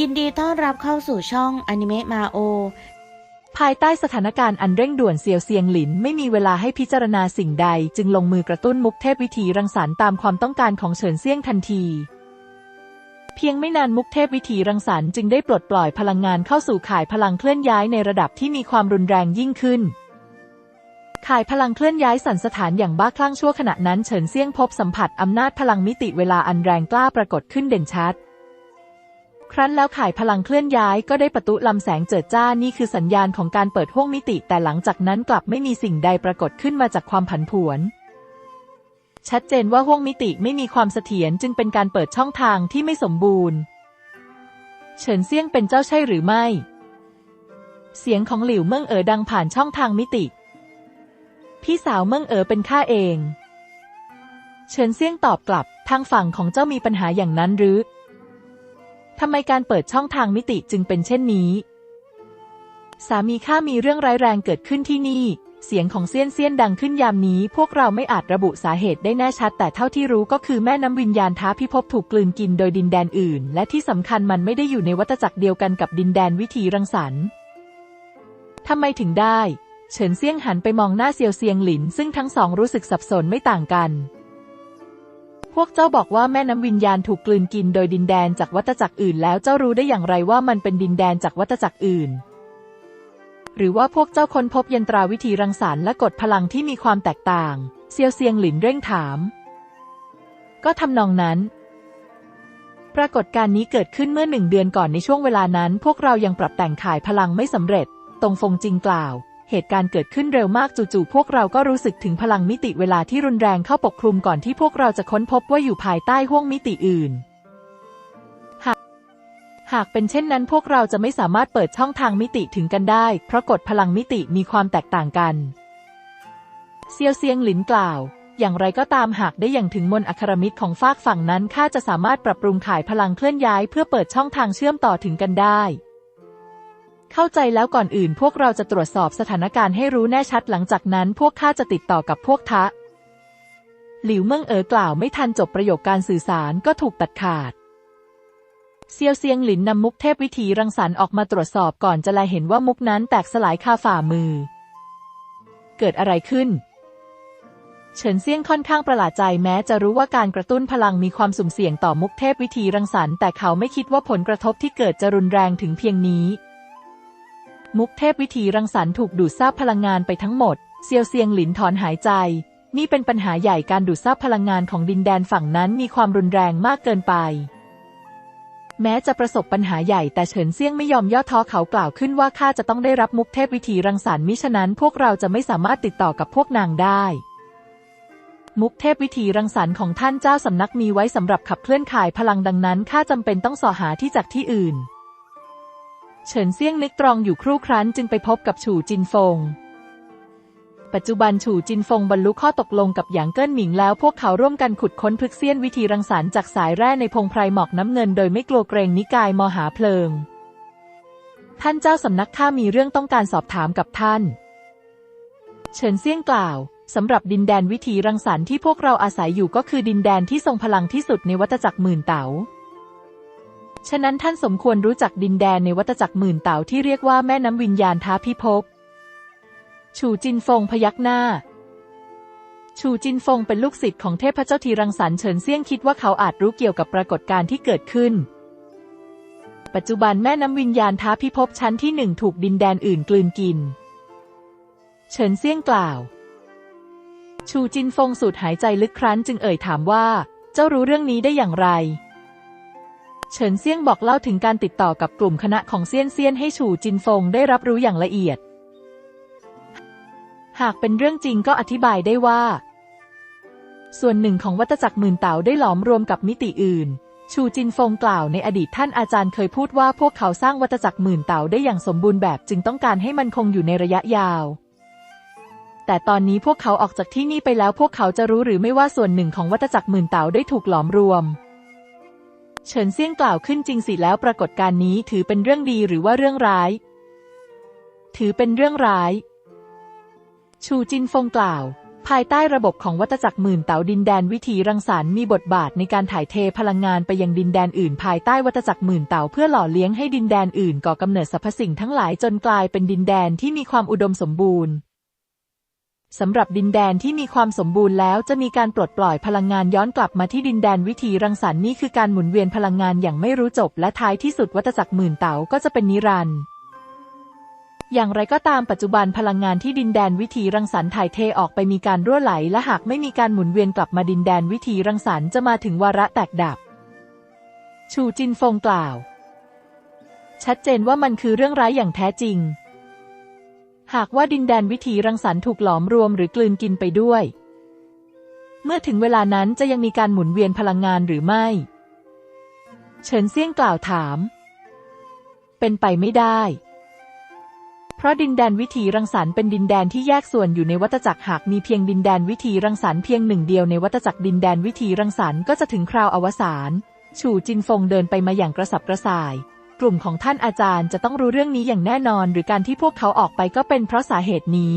ยินดีต้อนรับเข้าสู่ช่องอนิเมะมาโอภายใต้สถานการณ์อันเร่งด่วนเซียวเซียงหลินไม่มีเวลาให้พิจารณาสิ่งใด จึงลงมือกระตุ้นมุกเทพวิธีรังสรรค์ตามความต้องการของเฉินเซียงทันที เพียงไม่นานมุกเทพวิธีรังสรรค์จึงได้ปลดปล่อยพลังงานเข้าสู่ข่ายพลังเคลื่อนย้ายในระดับที่มีความรุนแรงยิ่งขึ้น ข่ายพลังเคลื่อนย้ายสันสถานอย่างบ้าคลั่งชั่วขณะนั้นเฉินเซียงพบสัมผัสอำนาจพลังมิติเวลาอันแรงกล้าปรากฏขึ้นเด่นชัด ครั้นแล้วข่ายพลังเคลื่อนย้ายก็ได้ประตุลำแสงเจิดจ้านี่คือสัญญาณของการเปิดห้วงมิติ แต่หลังจากนั้นกลับไม่มีสิ่งใดปรากฏขึ้นมาจากความผันผวน ชัดเจนว่าห้วงมิติไม่มีความเสถียรจึงเป็นการเปิดช่องทางที่ไม่สมบูรณ์ เฉินเซียงเป็นเจ้าใช่หรือไม่ เสียงของหลิวเมิ่งเอ๋อดังผ่านช่องทางมิติ พี่สาวเมิ่งเอ๋อเป็นข้าเอง เฉินเซียงตอบกลับทางฝั่งของเจ้ามีปัญหาอย่างนั้นหรือ ทำไมการเปิดช่องทางมิติจึงเป็นเช่นนี้ สามีข้ามีเรื่องร้ายแรงเกิดขึ้นที่นี่ เสียงของเซียนเซียนดังขึ้นยามนี้ พวกเราไม่อาจระบุสาเหตุได้แน่ชัด แต่เท่าที่รู้ก็คือแม่น้ำวิญญาณท้าพิภพถูกกลืนกินโดยดินแดนอื่น และที่สำคัญมันไม่ได้อยู่ในวัฏจักรเดียวกันกับดินแดนวิถีรังสรรค์ทำไมถึงได้ เฉินเซียงหันไปมองหน้าเซียวเซียงหลิน ซึ่งทั้งสองรู้สึกสับสนไม่ต่างกัน พวกเจ้าบอกว่าแม่น้ำวิญญาณถูกกลืนกินโดยดินแดนจากวัฏจักรอื่นแล้วเจ้ารู้ได้อย่างไรว่ามันเป็นดินแดนจากวัฏจักรอื่น หรือว่าพวกเจ้าค้นพบยันตราวิธีรังสรรค์และกฎพลังที่มีความแตกต่าง เซียวเซียงหลินเร่งถาม ก็ทำนองนั้น ปรากฏการณ์นี้เกิดขึ้นเมื่อหนึ่งเดือนก่อนในช่วงเวลานั้น พวกเรายังปรับแต่งข่ายพลังไม่สำเร็จ ตรงฟงจริงกล่าว เหตุการณ์เกิดขึ้นเร็วมากจู่ๆพวกเราก็รู้สึกถึงพลังมิติเวลาที่รุนแรงเข้าปกคลุมก่อนที่พวกเราจะค้นพบว่าอยู่ภายใต้ห้วงมิติอื่น หากหากเป็นเช่นนั้นพวกเราจะไม่สามารถเปิดช่องทางมิติถึงกันได้ เพราะกฎพลังมิติมีความแตกต่างกันเซียวเซียงหลินกล่าว อย่างไรก็ตามหากได้อย่างถึงมนอัครมิตรของฝากฝั่งนั้นข้าจะสามารถปรับปรุงข่ายพลังเคลื่อนย้าย เพื่อเปิดช่องทางเชื่อมต่อถึงกันได้ เข้าใจแล้วก่อนอื่นพวกเราจะตรวจสอบสถานการณ์ให้รู้แน่ชัดหลังจากนั้นพวกข้าจะติดต่อกับพวกทะ หลิวเมิงเอ๋อกล่าวไม่ทันจบประโยคการสื่อสารก็ถูกตัดขาด เซียวเซียงหลินนำมุกเทพวิธีรังสรรค์ออกมาตรวจสอบก่อนจะแลเห็นว่ามุกนั้นแตกสลายคาฝ่ามือ เกิดอะไรขึ้นเฉินเซี่ยงค่อนข้างประหลาดใจแม้จะรู้ว่าการกระตุ้นพลังมีความสุ่มเสี่ยงต่อมุกเทพวิธีรังสรรค์แต่เขาไม่คิดว่าผลกระทบที่เกิดจะรุนแรงถึงเพียงนี้ มุกเทพวิธีรังสรรค์ถูกดูดซาบพลังงานไปทั้งหมด เซียวเซียงหลินถอนหายใจ นี่เป็นปัญหาใหญ่การดูดซาบพลังงานของดินแดนฝั่งนั้นมีความรุนแรงมากเกินไป แม้จะประสบปัญหาใหญ่แต่เฉินเซี่ยงไม่ยอมย่อท้อเขากล่าวขึ้นว่าข้าจะต้องได้รับมุกเทพวิธีรังสรรค์มิฉะนั้นพวกเราจะไม่สามารถติดต่อกับพวกนางได้มุกเทพวิธีรังสรรค์ของท่านเจ้าสำนักมีไว้สำหรับขับเคลื่อนข่ายพลังดังนั้นข้าจำเป็นต้องสอหาที่จากที่อื่น เฉินเซี่ยงนึกตรองอยู่ครู่ครั้นจึงไปพบกับฉู่จินฟง ปัจจุบันฉู่จินฟงบรรลุข้อตกลงกับหยางเกิ้นหมิงแล้วพวกเขาร่วมกันขุดค้นพฤกเซียนวิธีรังสรรค์จากสายแร่ในพงไพรหมอกน้ำเงินโดยไม่กลัวเกรงนิกายมหาเพลิง ท่านเจ้าสำนักข้ามีเรื่องต้องการสอบถามกับท่าน เฉินเซี่ยงกล่าวสำหรับดินแดนวิถีรังสรรค์ที่พวกเราอาศัยอยู่ก็คือดินแดนที่ทรงพลังที่สุดในวัฏจักรหมื่นเต๋า ฉะนั้นท่านสมควรรู้จักดินแดนในวัฏจักรหมื่นเต๋าที่เรียกว่าแม่น้ำวิญญาณท้าพิภพ ชูจินฟงพยักหน้า ชูจินฟงเป็นลูกศิษย์ของเทพเจ้าทีรังสรรค์เฉินเซี่ยงคิดว่าเขาอาจรู้เกี่ยวกับปรากฏการณ์ที่เกิดขึ้น ปัจจุบันแม่น้ำวิญญาณท้าพิภพชั้นที่หนึ่งถูกดินแดนอื่นกลืนกิน เฉินเซี่ยงกล่าว ชูจินฟงสูดหายใจลึกครั้นจึงเอ่ยถามว่า เจ้ารู้เรื่องนี้ได้อย่างไร เฉินเซี่ยงบอกเล่าถึงการติดต่อกับกลุ่มคณะของเซียนเซียนให้ชูจินฟงได้รับรู้อย่างละเอียด หากเป็นเรื่องจริงก็อธิบายได้ว่า ส่วนหนึ่งของวัตจักรหมื่นเต๋าได้หลอมรวมกับมิติอื่น ชูจินฟงกล่าวในอดีตท่านอาจารย์เคยพูดว่าพวกเขาสร้างวัตจักรหมื่นเต๋าได้อย่างสมบูรณ์แบบจึงต้องการให้มันคงอยู่ในระยะยาวแต่ตอนนี้พวกเขาออกจากที่นี่ไปแล้วพวกเขาจะรู้หรือไม่ว่าส่วนหนึ่งของวัตจักรหมื่นเต๋าได้ถูกหลอมรวม เฉินเซี่ยงกล่าวขึ้นจริงสิแล้วปรากฏการณ์นี้ถือเป็นเรื่องดีหรือว่าเรื่องร้าย ถือเป็นเรื่องร้าย ชูจินฟงกล่าว ภายใต้ระบบของวัตจักรหมื่นเต๋าดินแดนวิธีรังสรรค์มีบทบาทในการถ่ายเทพลังงานไปยังดินแดนอื่น ภายใต้วัตจักรหมื่นเต๋าเพื่อหล่อเลี้ยงให้ดินแดนอื่นก่อกำเนิดสรรพสิ่งทั้งหลายจนกลายเป็นดินแดนที่มีความอุดมสมบูรณ์ สำหรับดินแดนที่มีความสมบูรณ์แล้วจะมีการปลดปล่อยพลังงานย้อนกลับมาที่ดินแดนวิธีรังสรรค์นี่คือการหมุนเวียนพลังงานอย่างไม่รู้จบ และท้ายที่สุดวัตจักรหมื่นเต๋าก็จะเป็นนิรันดร์อย่างไรก็ตามปัจจุบันพลังงานที่ดินแดนวิธีรังสรรค์ถ่ายเทออกไปมีการรั่วไหล และหากไม่มีการหมุนเวียนกลับมาดินแดนวิธีรังสรรค์จะมาถึงวาระแตกดับ ชูจินฟงกล่าว ชัดเจนว่ามันคือเรื่องร้ายอย่างแท้จริง หากว่าดินแดนวิธีรังสรรค์ถูกหลอมรวมหรือกลืนกินไปด้วย เมื่อถึงเวลานั้นจะยังมีการหมุนเวียนพลังงานหรือไม่ เฉินเซี่ยงกล่าวถาม เป็นไปไม่ได้ เพราะดินแดนวิถีรังสรรค์เป็นดินแดนที่แยกส่วนอยู่ในวัฏจักรหากมีเพียงดินแดนวิถีรังสรรค์เพียงหนึ่งเดียวในวัฏจักรดินแดนวิถีรังสรรค์ก็จะถึงคราวอวสาน ฉู่จินฟงเดินไปมาอย่างกระสับกระส่าย กลุ่มของท่านอาจารย์จะต้องรู้เรื่องนี้อย่างแน่นอน หรือการที่พวกเขาออกไปก็เป็นเพราะสาเหตุนี้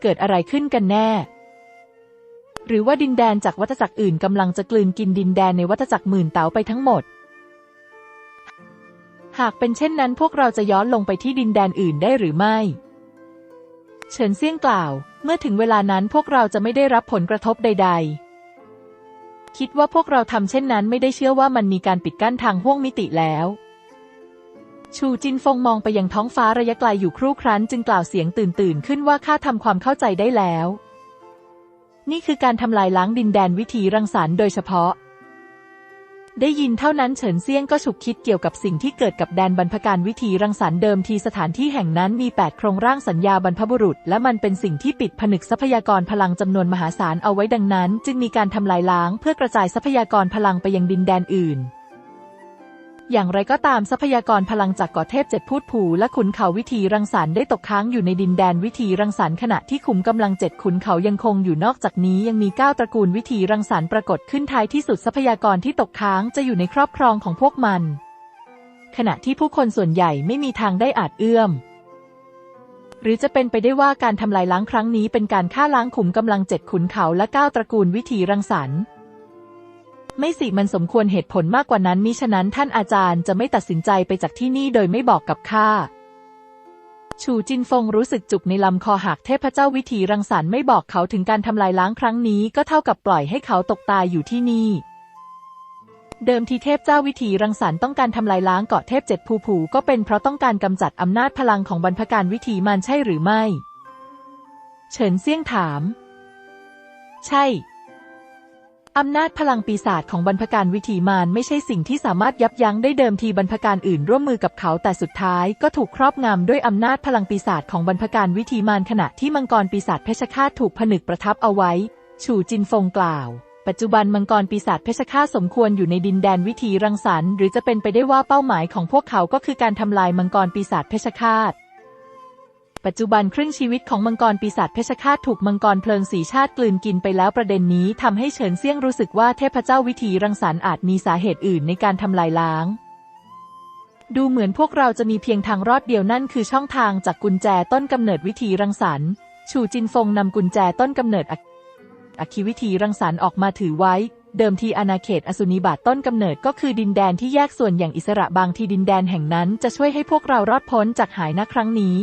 เกิดอะไรขึ้นกันแน่ หรือว่าดินแดนจากวัฏจักรอื่นกำลังจะกลืนกินดินแดนในวัฏจักรหมื่นเต๋าไปทั้งหมด หากเป็นเช่นนั้นพวกเราจะย้อนลงไปที่ดินแดนอื่นได้หรือไม่ เฉินเซี่ยงกล่าว เมื่อถึงเวลานั้นพวกเราจะไม่ได้รับผลกระทบใด ๆ คิดว่าพวกเราทำเช่นนั้นไม่ได้เชื่อว่ามันมีการปิดกั้นทางห้วงมิติแล้ว ชูจินฟงมองไปยังท้องฟ้าระยะไกลอยู่ครู่ครั้น จึงกล่าวเสียงตื่นตื่นขึ้นว่าข้าทำความเข้าใจได้แล้ว นี่คือการทำลายล้างดินแดนวิถีรังสรรค์โดยเฉพาะ ได้ยินเท่านั้นเฉินเซียงก็ฉุกคิดเกี่ยวกับสิ่งที่เกิดกับแดนบรรพการวิธีรังสรรค์เดิมทีสถานที่แห่งนั้นมี 8 โครงร่างสัญญาบรรพบุรุษ และมันเป็นสิ่งที่ปิดผนึกทรัพยากรพลังจำนวนมหาศาลเอาไว้ดังนั้น จึงมีการทำลายล้างเพื่อกระจายทรัพยากรพลังไปยังดินแดนอื่น อย่างไรก็ตามทรัพยากรพลังจากกาะเทพเจ็ดพูดผูและขุนเขาวิธีรังสรรค์ได้ตกค้างอยู่ในดินแดนวิธีรังสรรค์ขณะที่ขุมกำลังเจ็ดขุนเขายังคงอยู่นอกจากนี้ยังมีเก้าตระกูลวิธีรังสรรค์ปรากฏขึ้นท้ายที่สุดทรัพยากรที่ตกค้างจะอยู่ในครอบครองของพวกมัน ขณะที่ผู้คนส่วนใหญ่ไม่มีทางได้อาจเอื้อม หรือจะเป็นไปได้ว่าการทำลายล้างครั้งนี้เป็นการฆ่าล้างขุมกำลังเจ็ดขุนเขาและเก้าตระกูลวิธีรังสรรค์ ไม่สิมันสมควรเหตุผลมากกว่านั้นมิฉะนั้นท่านอาจารย์จะไม่ตัดสินใจไปจากที่นี่โดยไม่บอกกับข้าชูจินฟงรู้สึกจุกในลำคอหากเทพเจ้าวิธีรังสรรค์ไม่บอกเขาถึงการทำลายล้างครั้งนี้ก็เท่ากับปล่อยให้เขาตกตายอยู่ที่นี่ เดิมทีเทพเจ้าวิธีรังสรรค์ต้องการทำลายล้างเกาะเทพเจ็ดภูผูก็เป็นเพราะต้องการกำจัดอำนาจพลังของบรรพการวิธีมันใช่หรือไม่ เฉินเซี่ยงถาม ใช่ อำนาจพลังปีศาจของบรรพการวิถีมารไม่ใช่สิ่งที่สามารถยับยั้งได้เดิมทีบรรพการอื่นร่วมมือกับเขาแต่สุดท้ายก็ถูกครอบงำด้วยอำนาจพลังปีศาจของบรรพการวิถีมารขณะที่มังกรปีศาจเพชฌฆาตถูกผนึกประทับเอาไว้ฉูจินฟงกล่าว ปัจจุบันมังกรปีศาจเพชฌฆาตสมควรอยู่ในดินแดนวิถีรังสรรค์หรือจะเป็นไปได้ว่าเป้าหมายของพวกเขาก็คือการทำลายมังกรปีศาจเพชฌฆาต ปัจจุบันครึ่งชีวิตของมังกรปีศาจเพชฌฆาตถูกมังกรเพลิงสีชาติกลืนกินไปแล้วประเด็นนี้ทำให้เฉินเซี่ยงรู้สึกว่าเทพเจ้าวิธีรังสรรค์อาจมีสาเหตุอื่นในการทำลายล้าง ดูเหมือนพวกเราจะมีเพียงทางรอดเดียวนั่นคือช่องทางจากกุญแจต้นกำเนิดวิธีรังสรรค์ชูจินฟงนำกุญแจต้นกำเนิดออคิวิธีรังสรรค์ออกมาถือไว้เดิมทีอาณาเขตอสุนิบาตต้นกำเนิดก็คือดินแดนที่แยกส่วนอย่างอิสระบางทีดินแดนแห่งนั้นจะช่วยให้พวกเรารอดพ้นจากหายนะครั้งนี้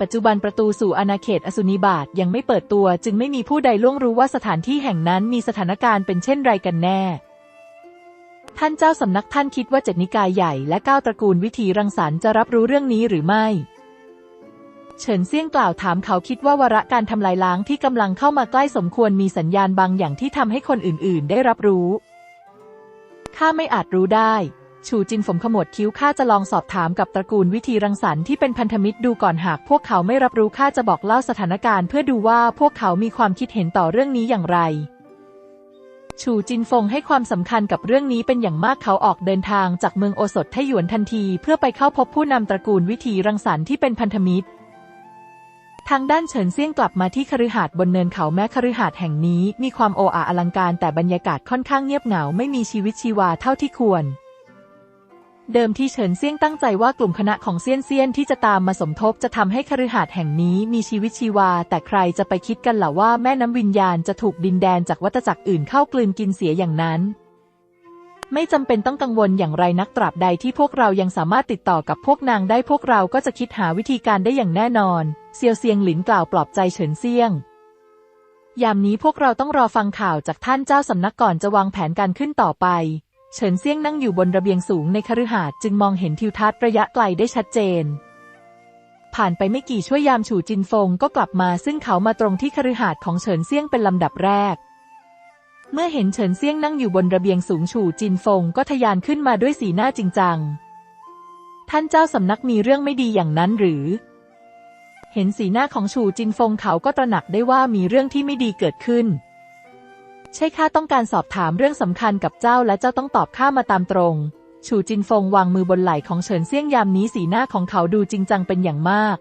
ปัจจุบันประตูสู่อาณาเขตอสุนิบาตยังไม่เปิดตัว จึงไม่มีผู้ใดล่วงรู้ว่าสถานที่แห่งนั้นมีสถานการณ์เป็นเช่นไรกันแน่ ท่านเจ้าสำนักท่านคิดว่าเจ็ดนิกายใหญ่และเก้าตระกูลวิธีรังสรรค์จะรับรู้เรื่องนี้หรือไม่เฉินเซี่ยงกล่าวถามเขาคิดว่าวาระการทำลายล้างที่กำลังเข้ามาใกล้สมควรมีสัญญาณบางอย่างที่ทำให้คนอื่นๆ ได้รับรู้ ข้าไม่อาจรู้ได้ ชูจินฝมขมวดคิ้วข้าจะลองสอบถามกับตระกูลวิธีรังสรรค์ที่เป็นพันธมิตรดูก่อนหากพวกเขาไม่รับรู้ข้าจะบอกเล่าสถานการณ์เพื่อดูว่าพวกเขามีความคิดเห็นต่อเรื่องนี้อย่างไร ชูจินฟงให้ความสำคัญกับเรื่องนี้เป็นอย่างมากเขาออกเดินทางจากเมืองโอสถไทหยวนทันที เพื่อไปเข้าพบผู้นำตระกูลวิธีรังสรรค์ที่เป็นพันธมิตรทางด้านเฉินเซี่ยงกลับมาที่คฤหาสน์บนเนินเขาแม้คฤหาสน์แห่งนี้ มีความโออาอลังการแต่บรรยากาศค่อนข้างเงียบเหงาไม่มีชีวิตชีวาเท่าที่ควร เดิมที่เฉินเซียงตั้งใจว่ากลุ่มคณะของเซียนเซียนที่จะตามมาสมทบจะทำให้คฤหาสน์แห่งนี้มีชีวิตชีวา แต่ใครจะไปคิดกันล่ะว่าแม่น้ำวิญญาณจะถูกดินแดนจากวัฏจักรอื่นเข้ากลืนกินเสียอย่างนั้น ไม่จำเป็นต้องกังวลอย่างไรนักตราบใดที่พวกเรายังสามารถติดต่อกับพวกนางได้พวกเราก็จะคิดหาวิธีการได้อย่างแน่นอน เซียวเซียงหลินกล่าวปลอบใจเฉินเซียงยามนี้พวกเราต้องรอฟังข่าวจากท่านเจ้าสำนักก่อนจะวางแผนการขึ้นต่อไป เฉินเซี่ยงนั่งอยู่บนระเบียงสูงในคฤหาสน์จึงมองเห็นทิวทัศน์ระยะไกลได้ชัดเจน ผ่านไปไม่กี่ชั่วยามฉูจินฟงก็กลับมาซึ่งเขามาตรงที่คฤหาสน์ของเฉินเซี่ยงเป็นลำดับแรก เมื่อเห็นเฉินเซี่ยงนั่งอยู่บนระเบียงสูงฉูจินฟงก็ทะยานขึ้นมาด้วยสีหน้าจริงจัง ท่านเจ้าสำนักมีเรื่องไม่ดีอย่างนั้นหรือ เห็นสีหน้าของฉูจินฟงเขาก็ตระหนักได้ว่ามีเรื่องที่ไม่ดีเกิดขึ้น ใช่ข้าต้องการสอบถามเรื่องสำคัญกับเจ้าและเจ้าต้องตอบข้ามาตามตรงฉูจินฟงวางมือบนไหล่ของเฉินเซี่ยงยามนี้สีหน้าของเขาดูจริงจังเป็นอย่างมาก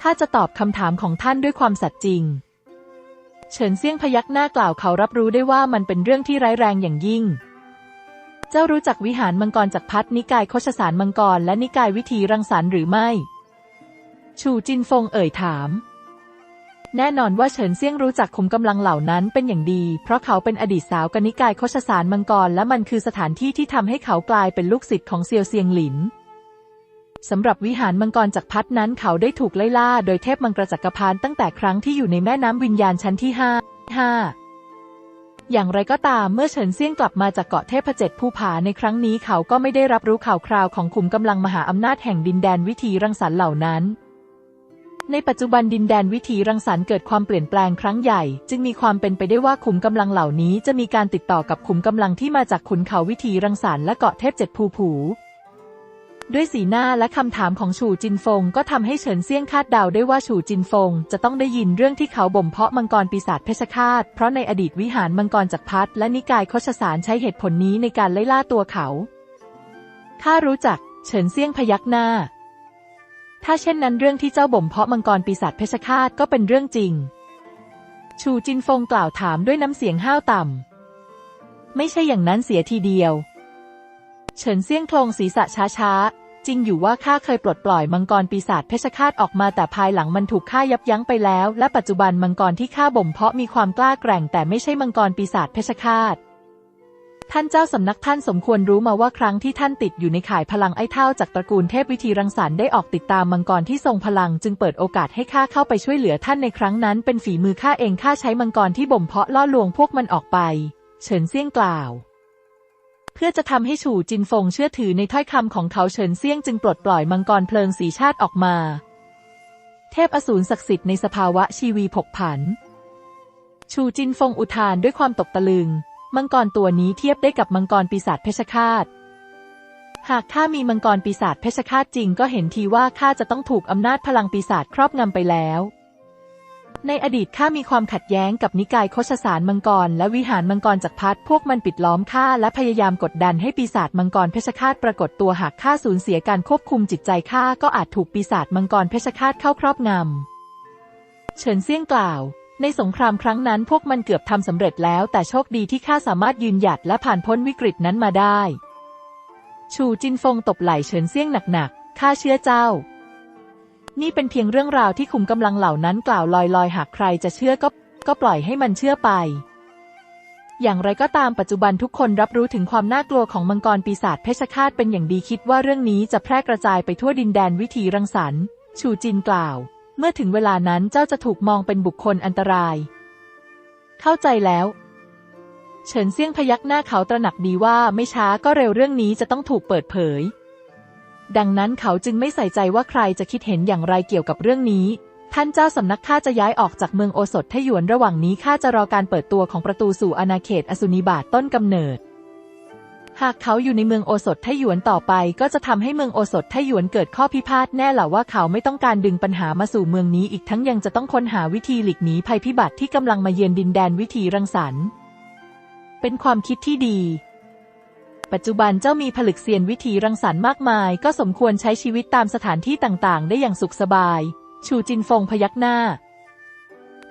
ข้าจะตอบคำถามของท่านด้วยความสัตย์จริง เฉินเซี่ยงพยักหน้ากล่าวเขารับรู้ได้ว่ามันเป็นเรื่องที่ร้ายแรงอย่างยิ่ง เจ้ารู้จักวิหารมังกรจากรพัฒนิกายโคชสารมังกรและนิกายวิธีรังสรรค์หรือไม่ ชูจินฟงเอ่ยถาม แน่นอนว่าเฉินเซี่ยงรู้จักขุมกำลังเหล่านั้นเป็นอย่างดี เพราะเขาเป็นอดีตสาวกนิกายโคชสารมังกร และมันคือสถานที่ที่ทำให้เขากลายเป็นลูกศิษย์ของเซียวเซียงหลินสำหรับวิหารมังกรจากรพัฒนั้นเขาได้ถูกไล่ล่าโดยเทพมังกรจักรพรรดิตั้งแต่ครั้งที่อยู่ในแม่น้ำวิญญาณชั้นที่ห้าห้าอย่างไรก็ตามเมื่อเฉินเซี่ยงกลับมาจากเกาะเทพเจ็ดภูผาในครั้งนี้เขาก็ไม่ได้รับรู้ข่าวคราวของขุมกำลังมหาอำนาจแห่งดินแดนวิธีรังสรรค์เหล่านั้น ในปัจจุบันดินแดนวิถีรังสรรค์เกิดความเปลี่ยนแปลงครั้งใหญ่ จึงมีความเป็นไปได้ว่าขุมกำลังเหล่านี้จะมีการติดต่อกับขุมกำลังที่มาจากขุนเขาวิถีรังสรรค์และเกาะเทพเจ็ดภูผูด้วยสีหน้าและคำถามของฉูจินฟงก็ทำให้เฉินเซี่ยงคาดเดาได้ว่าฉูจินฟงจะต้องได้ยินเรื่องที่เขาบ่มเพาะมังกรปีศาจเพชฌฆาต เพราะในอดีตวิหารมังกรจักรพรรดิและนิกายโคชสารใช้เหตุผลนี้ในการไล่ล่าตัวเขา ข้ารู้จัก เฉินเซี่ยงพยักหน้า ถ้าเช่นนั้นเรื่องที่เจ้าบ่มเพาะมังกรปีศาจเพชฌฆาตก็เป็นเรื่องจริง ชูจินฟงกล่าวถามด้วยน้ำเสียงห้าวต่ำ ไม่ใช่อย่างนั้นเสียทีเดียว เฉินเซี่ยงโคลงศีรษะช้าๆ จริงอยู่ว่าข้าเคยปลดปล่อยมังกรปีศาจเพชฌฆาตออกมาแต่ภายหลังมันถูกข้ายับยั้งไปแล้ว และปัจจุบันมังกรที่ข้าบ่มเพาะมีความกล้าแกร่งแต่ไม่ใช่มังกรปีศาจเพชฌฆาต ท่านเจ้าสำนักท่านสมควรรู้มาว่าครั้งที่ท่านติดอยู่ในข่ายพลังไอ้เท่าจากตระกูลเทพวิธีรังสรรค์ได้ออกติดตามมังกรที่ทรงพลังจึงเปิดโอกาสให้ข้าเข้าไปช่วยเหลือท่านในครั้งนั้น เป็นฝีมือข้าเองข้าใช้มังกรที่บ่มเพาะล่อลวงพวกมันออกไป เฉินเซี่ยงกล่าว เพื่อจะทำให้ฉู่จินฟงเชื่อถือในถ้อยคำของเขาเฉินเซี่ยงจึงปลดปล่อยมังกรเพลิงสีชาติออกมา เทพอสูรศักดิ์สิทธิ์ในสภาวะชีวีผกผัน ชูจินฟงอุทานด้วยความตกตะลึง มังกรตัวนี้เทียบได้กับมังกรปีศาจเพชฌฆาต หากข้ามีมังกรปีศาจเพชฌฆาตจริงก็เห็นทีว่าข้าจะต้องถูกอำนาจพลังปีศาจครอบงำไปแล้ว ในอดีตข้ามีความขัดแย้งกับนิกายโคชสารมังกร และวิหารมังกรจักรพรรดิพวกมันปิดล้อมข้าและพยายามกดดันให้ปีศาจมังกรเพชฌฆาตปรากฏตัวหากข้าสูญเสียการควบคุมจิตใจข้าก็อาจถูกปีศาจมังกรเพชฌฆาตเข้าครอบงำ เฉินเซี่ยงกล่าว ในสงครามครั้งนั้นพวกมันเกือบทำสำเร็จแล้ว แต่โชคดีที่ข้าสามารถยืนหยัดและผ่านพ้นวิกฤตนั้นมาได้ ชูจินฟงตบไหล่เฉินเซี่ยงหนักๆข้าเชื่อเจ้า นี่เป็นเพียงเรื่องราวที่คุมกำลังเหล่านั้นกล่าวลอยๆ หากใครจะเชื่อก็ก็ปล่อยให้มันเชื่อไป อย่างไรก็ตามปัจจุบันทุกคนรับรู้ถึงความน่ากลัวของมังกรปีศาจเพชฌฆาตเป็นอย่างดีคิดว่าเรื่องนี้จะแพร่กระจายไปทั่วดินแดนวิถีรังสรรค์ ชูจินกล่าว เมื่อถึงเวลานั้นเจ้าจะถูกมองเป็นบุคคลอันตราย เข้าใจแล้ว เฉินเซี่ยงพยักหน้าเขาตระหนักดีว่าไม่ช้าก็เร็วเรื่องนี้จะต้องถูกเปิดเผย ดังนั้นเขาจึงไม่ใส่ใจว่าใครจะคิดเห็นอย่างไรเกี่ยวกับเรื่องนี้ ท่านเจ้าสำนักข้าจะย้ายออกจากเมืองโอสถทหยวนระหว่างนี้ข้าจะรอการเปิดตัวของประตูสู่อาณาเขตอสุนิบาตต้นกำเนิด หากเขาอยู่ในเมืองโอสถทหยวนต่อไป ก็จะทำให้เมืองโอสถทหยวนเกิดข้อพิพาทแน่หละว่าเขาไม่ต้องการดึงปัญหามาสู่เมืองนี้อีกทั้งยังจะต้องค้นหาวิธีหลีกหนีภัยพิบัติที่กำลังมาเยือนดินแดนวิถีรังสรรค์ เป็นความคิดที่ดี ปัจจุบันเจ้ามีผลึกเซียนวิถีรังสรรค์มากมาย ก็สมควรใช้ชีวิตตามสถานที่ต่างๆ ได้อย่างสุขสบาย ชูจินฟงพยักหน้า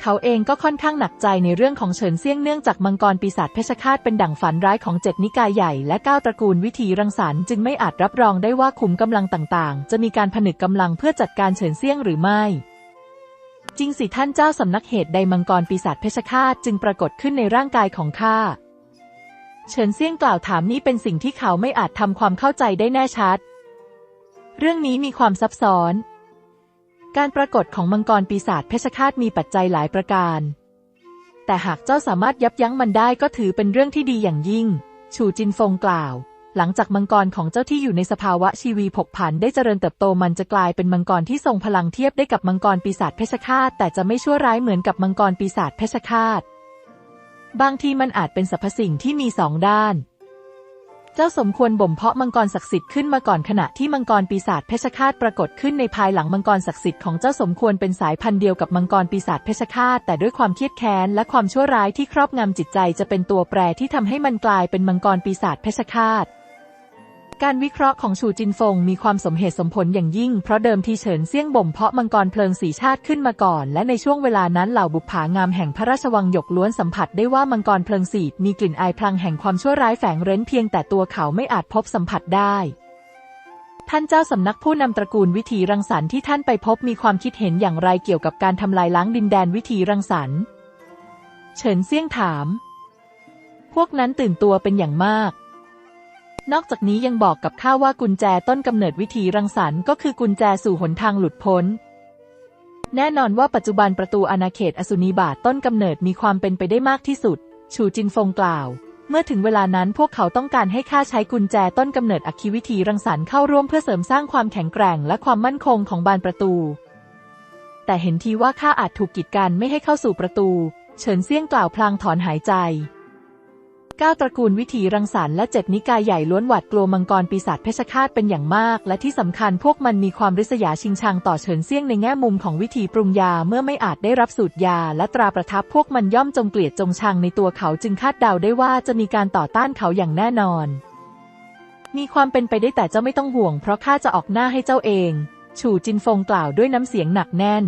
เขาเองก็ค่อนข้างหนักใจในเรื่องของเฉินเซี่ยงเนื่องจากมังกรปีศาจเพชฌฆาตเป็นดั่งฝันร้ายของเจ็ดนิกายใหญ่และเก้าตระกูลวิธีรังสรรค์จึงไม่อาจรับรองได้ว่าขุมกำลังต่างๆ จะมีการผนึกกำลังเพื่อจัดการเฉินเซี่ยงหรือไม่จริงสิท่านเจ้าสำนักเหตุใดมังกรปีศาจเพชฌฆาตจึงปรากฏขึ้นในร่างกายของข้า เฉินเซี่ยงกล่าวถามนี้เป็นสิ่งที่เขาไม่อาจทำความเข้าใจได้แน่ชัด เรื่องนี้มีความซับซ้อน การปรากฏของมังกรปีศาจเพชฌฆาตมีปัจจัยหลายประการ แต่หากเจ้าสามารถยับยั้งมันได้ก็ถือเป็นเรื่องที่ดีอย่างยิ่ง ชูจินฟงกล่าว หลังจากมังกรของเจ้าที่อยู่ในสภาวะชีวีผกผันได้เจริญเติบโตมันจะกลายเป็นมังกรที่ทรงพลังเทียบได้กับมังกรปีศาจเพชฌฆาตแต่จะไม่ชั่วร้ายเหมือนกับมังกรปีศาจเพชฌฆาต บางทีมันอาจเป็นสรรพสิ่งที่มีสองด้าน เจ้าสมควรบ่มเพาะมังกรศักดิ์สิทธิ์ขึ้นมาก่อนขณะที่มังกรปีศาจเพชฌฆาตปรากฏขึ้นในภายหลังมังกรศักดิ์สิทธิ์ของเจ้าสมควรเป็นสายพันธุ์เดียวกับมังกรปีศาจเพชฌฆาตแต่ด้วยความเครียดแค้นและความชั่วร้ายที่ครอบงำจิตใจจะเป็นตัวแปรที่ทำให้มันกลายเป็นมังกรปีศาจเพชฌฆาต การวิเคราะห์ของชูจินฟงมีความสมเหตุสมผลอย่างยิ่ง เพราะเดิมทีเฉินเซี่ยงบ่มเพาะมังกรเพลิงสีชาติขึ้นมาก่อน และในช่วงเวลานั้นเหล่าบุปผางามแห่งพระราชวังหยกล้วนสัมผัสได้ว่ามังกรเพลิงสีมีกลิ่นอายพลังแห่งความชั่วร้ายแฝงเร้นเพียงแต่ตัวเขาไม่อาจพบสัมผัสได้ท่านเจ้าสำนักผู้นำตระกูลวิถีรังสรรค์ที่ท่านไปพบมีความคิดเห็นอย่างไรเกี่ยวกับการทำลายล้างดินแดนวิถีรังสรรค์ เฉินเซี่ยงถาม พวกนั้นตื่นตัวเป็นอย่างมาก นอกจากนี้ยังบอกกับข้าว่ากุญแจต้นกำเนิดวิธีรังสรรค์ก็คือกุญแจสู่หนทางหลุดพ้น แน่นอนว่าปัจจุบันประตูอาณาเขตอสุนีบาตต้นกำเนิดมีความเป็นไปได้มากที่สุด ชูจินฟงกล่าว เมื่อถึงเวลานั้นพวกเขาต้องการให้ข้าใช้กุญแจต้นกำเนิดอคีวิธีรังสรรค์เข้าร่วมเพื่อเสริมสร้างความแข็งแกร่งและความมั่นคงของบานประตู แต่เห็นทีว่าข้าอาจถูกกีดกันไม่ให้เข้าสู่ประตู เฉินเซี่ยงกล่าวพลางถอนหายใจ เก้าตระกูลวิถีรังสรรค์และเจ็ดนิกายใหญ่ล้วนหวาดกลัวมังกรปีศาจเพชฌฆาตเป็นอย่างมาก และที่สำคัญพวกมันมีความริษยาชิงชังต่อเฉินเซี่ยงในแง่มุมของวิธีปรุงยาเมื่อไม่อาจได้รับสูตรยา และตราประทับพวกมันย่อมจงเกลียดจงชังในตัวเขาจึงคาดเดาได้ว่าจะมีการต่อต้านเขาอย่างแน่นอน มีความเป็นไปได้แต่เจ้าไม่ต้องห่วง เพราะข้าจะออกหน้าให้เจ้าเอง ฉู่จินฟงกล่าวด้วยน้ำเสียงหนักแน่น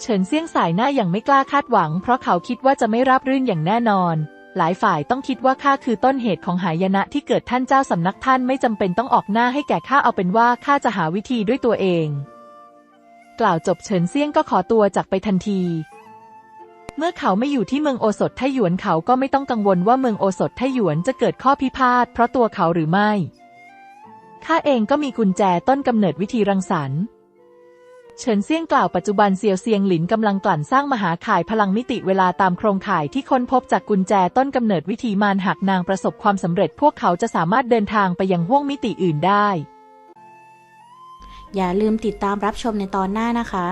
เฉินเซี่ยงสายหน้าอย่างไม่กล้าคาดหวัง เพราะเขาคิดว่าจะไม่ราบรื่นอย่างแน่นอน หลายฝ่ายต้องคิดว่าข้าคือต้นเหตุของหายนะที่เกิดท่านเจ้าสำนักท่านไม่จำเป็นต้องออกหน้าให้แก่ข้าเอาเป็นว่าข้าจะหาวิธีด้วยตัวเอง กล่าวจบเฉินเซี่ยงก็ขอตัวจากไปทันที เมื่อเขาไม่อยู่ที่เมืองโอสถไทหยวนเขาก็ไม่ต้องกังวลว่าเมืองโอสถไทหยวนจะเกิดข้อพิพาทเพราะตัวเขาหรือไม่ข้าเองก็มีกุญแจต้นกำเนิดวิธีรังสรรค์ เฉินเซียงกล่าวปัจจุบันเซียวเซียงหลินกำลังกลั่นสร้างมหาข่ายพลังมิติเวลาตามโครงข่ายที่ค้นพบจากกุญแจต้นกำเนิดวิธีมารหากนางประสบความสำเร็จพวกเขาจะสามารถเดินทางไปยังห้วงมิติอื่นได้ อย่าลืมติดตามรับชมในตอนหน้านะคะ